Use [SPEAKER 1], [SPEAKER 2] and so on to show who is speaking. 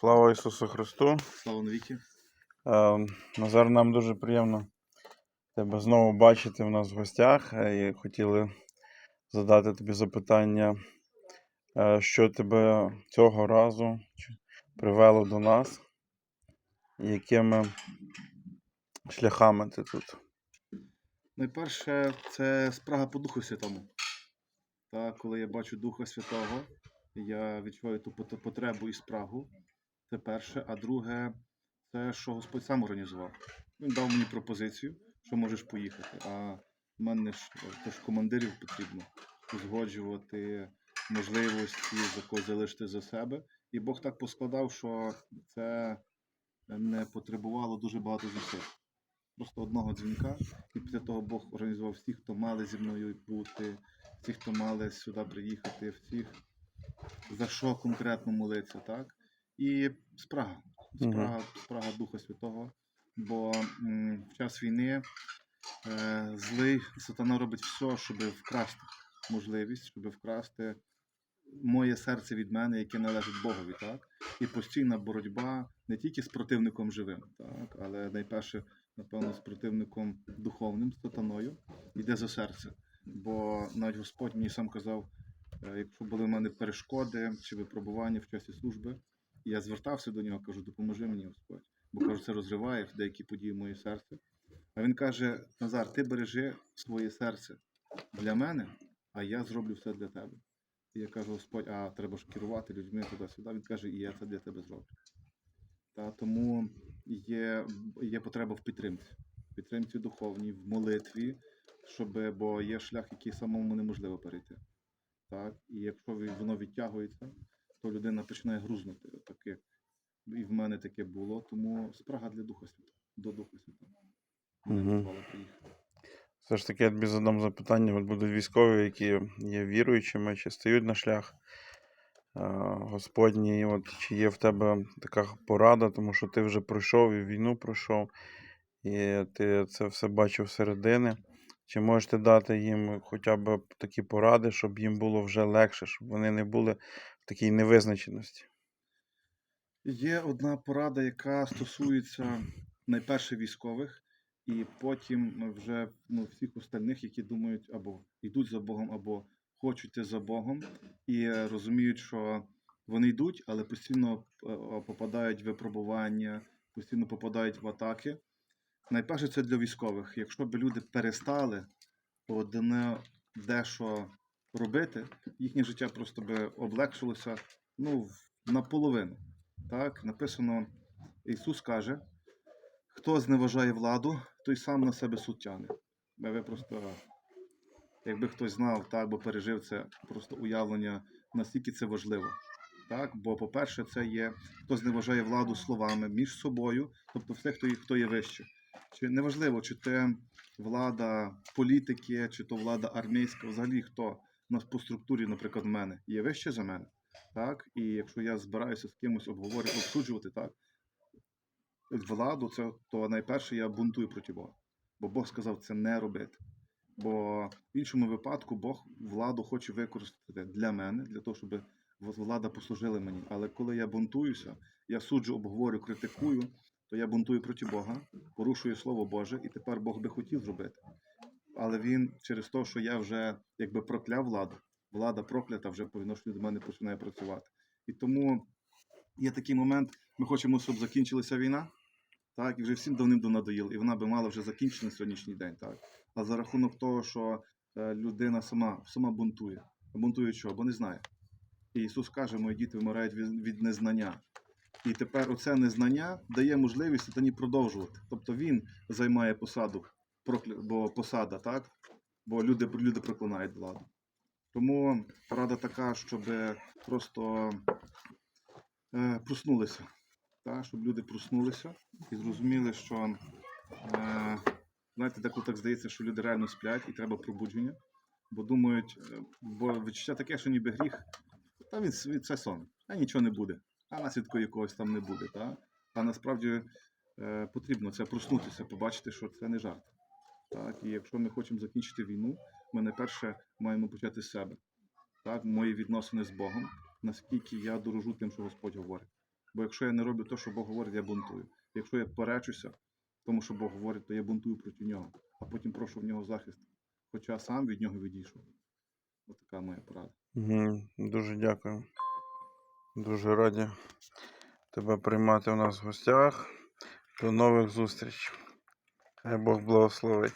[SPEAKER 1] Слава Ісусу Христу!
[SPEAKER 2] Слава навіки.
[SPEAKER 1] Е, Назар, нам дуже приємно тебе знову бачити в нас в гостях. Е, І хотіли задати тобі запитання, е, що тебе цього разу привело до нас, якими шляхами ти тут.
[SPEAKER 2] Найперше, це спрага по Духу Святому. Та, коли я бачу Духа Святого, я відчуваю ту потребу і спрагу. Це перше. А друге, це що Господь сам організував. Він дав мені пропозицію, що можеш поїхати. А в мене ж тож командирів потрібно узгоджувати можливості за когось залишити за себе. І Бог так поскладав, що це не потребувало дуже багато зусиль. Просто одного дзвінка, і після того Бог організував всіх, хто мали зі мною бути, всіх, хто мали сюди приїхати, всіх, за що конкретно молитися, так? І спрага. Спрага, спрага Духа Святого. Бо м, в час війни е, злий сатана робить все, щоб вкрасти можливість, щоб вкрасти моє серце від мене, яке належить Богові, так? І постійна боротьба не тільки з противником живим, так, але найперше, напевно, з противником духовним, з сатаною, йде за серце. Бо навіть Господь мені сам казав, е, якщо були в мене перешкоди чи випробування в часі служби, і я звертався до нього, кажу, допоможи мені, Господь. Бо кажу, це розриває деякі події в моє серце. А він каже: Назар, ти бережи своє серце для мене, а я зроблю все для тебе. І я кажу, Господь, а треба ж керувати людьми туди-сюди. Він каже, і я це для тебе зроблю. Та, тому є, є потреба в підтримці, в підтримці духовній, в молитві, щоб, бо є шлях, який самому неможливо перейти. Так? І якщо воно відтягується, то людина починає грузнути. Таке. І в мене таке було, тому спрага для Духа Святого, до Духа Святого. Назвали.
[SPEAKER 1] Все ж таки, я тобі задам запитання. От будуть військові, які є віруючими, чи стають на шлях е, Господній. От, чи є в тебе така порада, тому що ти вже пройшов і війну пройшов, і ти це все бачив зсередини. Чи можеш ти дати їм хоча б такі поради, щоб їм було вже легше, щоб вони не були такій невизначеності?
[SPEAKER 2] Є одна порада, яка стосується найперше військових, і потім вже ну, всіх остальних, які думають або йдуть за Богом, або хочуть за Богом, і розуміють, що вони йдуть, але постійно е, попадають в випробування, постійно попадають в атаки. Найперше це для військових. Якщо б люди перестали одне дещо робити, їхнє життя просто би облегшилося ну, наполовину. Так, написано, Ісус каже, хто зневажає владу, той сам на себе суд тягне. Ви просто, якби хтось знав так, бо пережив це просто уявлення, наскільки це важливо. Так? Бо, по-перше, це є, хто зневажає владу словами між собою, тобто все, хто хто є вище. Чи неважливо, чи це влада політики, чи то влада армійська, взагалі хто нас по структурі, наприклад, в мене є вище за мене. Так, і якщо я збираюся з кимось обговорювати, обсуджувати так, владу, це, то найперше я бунтую проти Бога. Бо Бог сказав це не робити. Бо в іншому випадку Бог владу хоче використати для мене, для того, щоб влада послужила мені. Але коли я бунтуюся, я суджу, обговорю, критикую, то я бунтую проти Бога, порушую Слово Боже, і тепер Бог би хотів зробити. Але він через те, що я вже якби прокляв владу, влада проклята вже по відношенню до мене починає працювати. І тому є такий момент, ми хочемо, щоб закінчилася війна, так, і вже всім давним-давно надоїло, і вона би мала вже закінчити на сьогоднішній день. Так. А за рахунок того, що е, людина сама, сама бунтує. Бунтує чого? Бо не знає. І Ісус каже, мої діти вимирають від, від незнання. І тепер оце незнання дає можливість сатані продовжувати. Тобто він займає посаду, прокля... бо посада, так? Бо люди, люди проклинають владу. Тому порада така, щоб просто е, проснулися. Так? Щоб люди проснулися і зрозуміли, що е, знаєте, деколи так здається, що люди реально сплять і треба пробудження. Бо думають, е, бо відчуття таке, що ніби гріх, та він це сон, а нічого не буде, а наслідку якогось там не буде. Так? А насправді е, потрібно це проснутися, побачити, що це не жарт. Так? І якщо ми хочемо закінчити війну, ми найперше маємо почати з себе. Так? Мої відносини з Богом, наскільки я дорожу тим, що Господь говорить. Бо якщо я не роблю те, що Бог говорить, я бунтую. Якщо я перечуся тому, що Бог говорить, то я бунтую проти нього, а потім прошу в нього захист. Хоча сам від нього відійшов. Ось така моя порада.
[SPEAKER 1] Угу. Дуже дякую. Дуже раді тебе приймати у нас в гостях. До нових зустрічей. Хай Бог благословить.